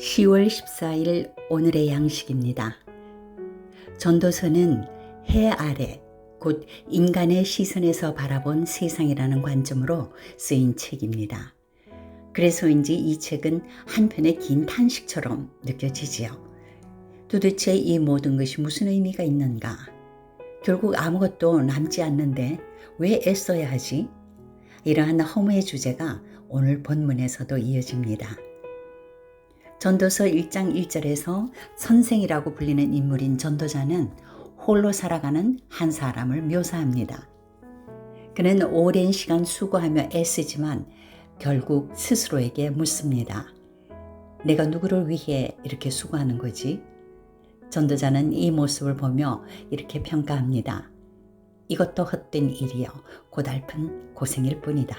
10월 14일 오늘의 양식입니다. 전도서는 해 아래, 곧 인간의 시선에서 바라본 세상이라는 관점으로 쓰인 책입니다. 그래서인지 이 책은 한편의 긴 탄식처럼 느껴지지요. 도대체 이 모든 것이 무슨 의미가 있는가? 결국 아무것도 남지 않는데 왜 애써야 하지? 이러한 허무의 주제가 오늘 본문에서도 이어집니다. 전도서 1장 1절에서 선생이라고 불리는 인물인 전도자는 홀로 살아가는 한 사람을 묘사합니다. 그는 오랜 시간 수고하며 애쓰지만 결국 스스로에게 묻습니다. 내가 누구를 위해 이렇게 수고하는 거지? 전도자는 이 모습을 보며 이렇게 평가합니다. 이것도 헛된 일이요. 고달픈 고생일 뿐이다.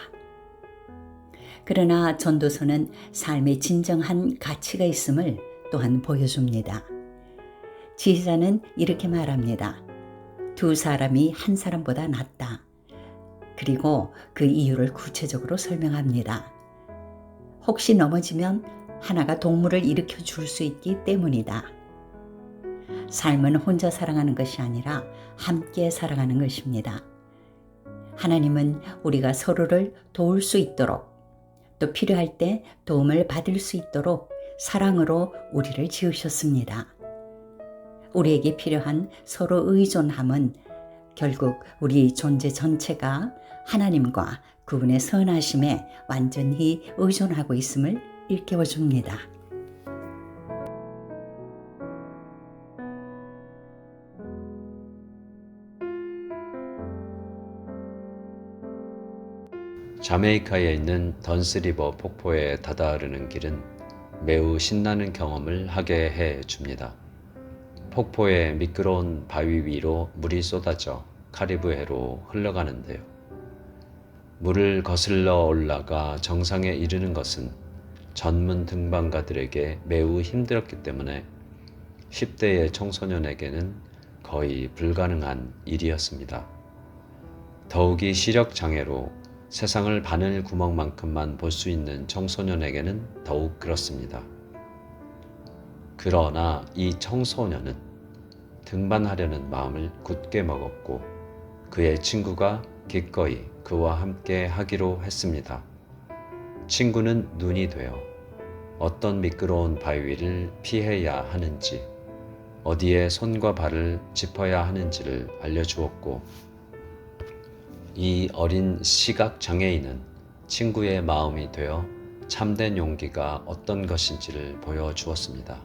그러나 전도서는 삶의 진정한 가치가 있음을 또한 보여줍니다. 지휘자는 이렇게 말합니다. 두 사람이 한 사람보다 낫다. 그리고 그 이유를 구체적으로 설명합니다. 혹시 넘어지면 하나가 동물을 일으켜 줄 수 있기 때문이다. 삶은 혼자 살아가는 것이 아니라 함께 살아가는 것입니다. 하나님은 우리가 서로를 도울 수 있도록 또 필요할 때 도움을 받을 수 있도록 사랑으로 우리를 지으셨습니다. 우리에게 필요한 서로 의존함은 결국 우리 존재 전체가 하나님과 그분의 선하심에 완전히 의존하고 있음을 일깨워 줍니다. 자메이카에 있는 던스리버 폭포에 다다르는 길은 매우 신나는 경험을 하게 해 줍니다. 폭포의 미끄러운 바위 위로 물이 쏟아져 카리브해로 흘러가는데요. 물을 거슬러 올라가 정상에 이르는 것은 전문 등반가들에게 매우 힘들었기 때문에 10대의 청소년에게는 거의 불가능한 일이었습니다. 더욱이 시력 장애로 세상을 바늘 구멍만큼만 볼 수 있는 청소년에게는 더욱 그렇습니다. 그러나 이 청소년은 등반하려는 마음을 굳게 먹었고 그의 친구가 기꺼이 그와 함께 하기로 했습니다. 친구는 눈이 되어 어떤 미끄러운 바위를 피해야 하는지, 어디에 손과 발을 짚어야 하는지를 알려주었고, 이 어린 시각 장애인은 친구의 마음이 되어 참된 용기가 어떤 것인지를 보여주었습니다.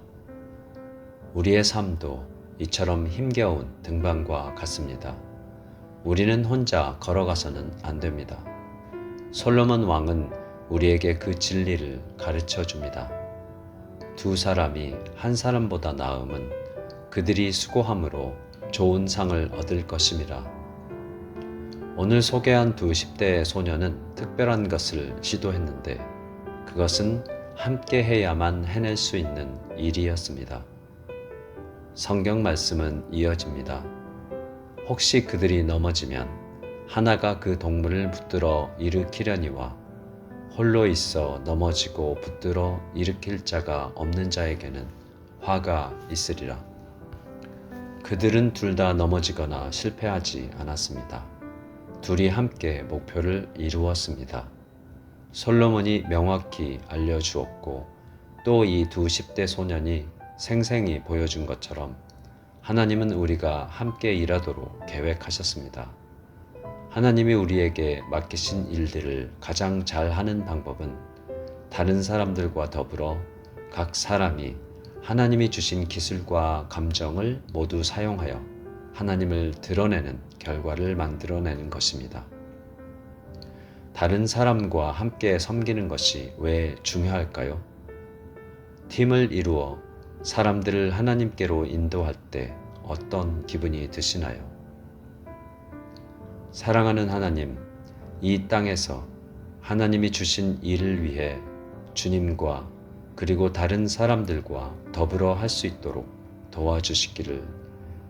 우리의 삶도 이처럼 힘겨운 등반과 같습니다. 우리는 혼자 걸어가서는 안 됩니다. 솔로몬 왕은 우리에게 그 진리를 가르쳐 줍니다. 두 사람이 한 사람보다 나음은 그들이 수고함으로 좋은 상을 얻을 것임이라. 오늘 소개한 두 10대 소녀는 특별한 것을 시도했는데 그것은 함께 해야만 해낼 수 있는 일이었습니다. 성경 말씀은 이어집니다. 혹시 그들이 넘어지면 하나가 그 동물을 붙들어 일으키려니와 홀로 있어 넘어지고 붙들어 일으킬 자가 없는 자에게는 화가 있으리라. 그들은 둘 다 넘어지거나 실패하지 않았습니다. 둘이 함께 목표를 이루었습니다. 솔로몬이 명확히 알려주었고 또 이 두 10대 소년이 생생히 보여준 것처럼 하나님은 우리가 함께 일하도록 계획하셨습니다. 하나님이 우리에게 맡기신 일들을 가장 잘 하는 방법은 다른 사람들과 더불어 각 사람이 하나님이 주신 기술과 감정을 모두 사용하여 하나님을 드러내는 결과를 만들어내는 것입니다. 다른 사람과 함께 섬기는 것이 왜 중요할까요? 팀을 이루어 사람들을 하나님께로 인도할 때 어떤 기분이 드시나요? 사랑하는 하나님, 이 땅에서 하나님이 주신 일을 위해 주님과 그리고 다른 사람들과 더불어 할 수 있도록 도와주시기를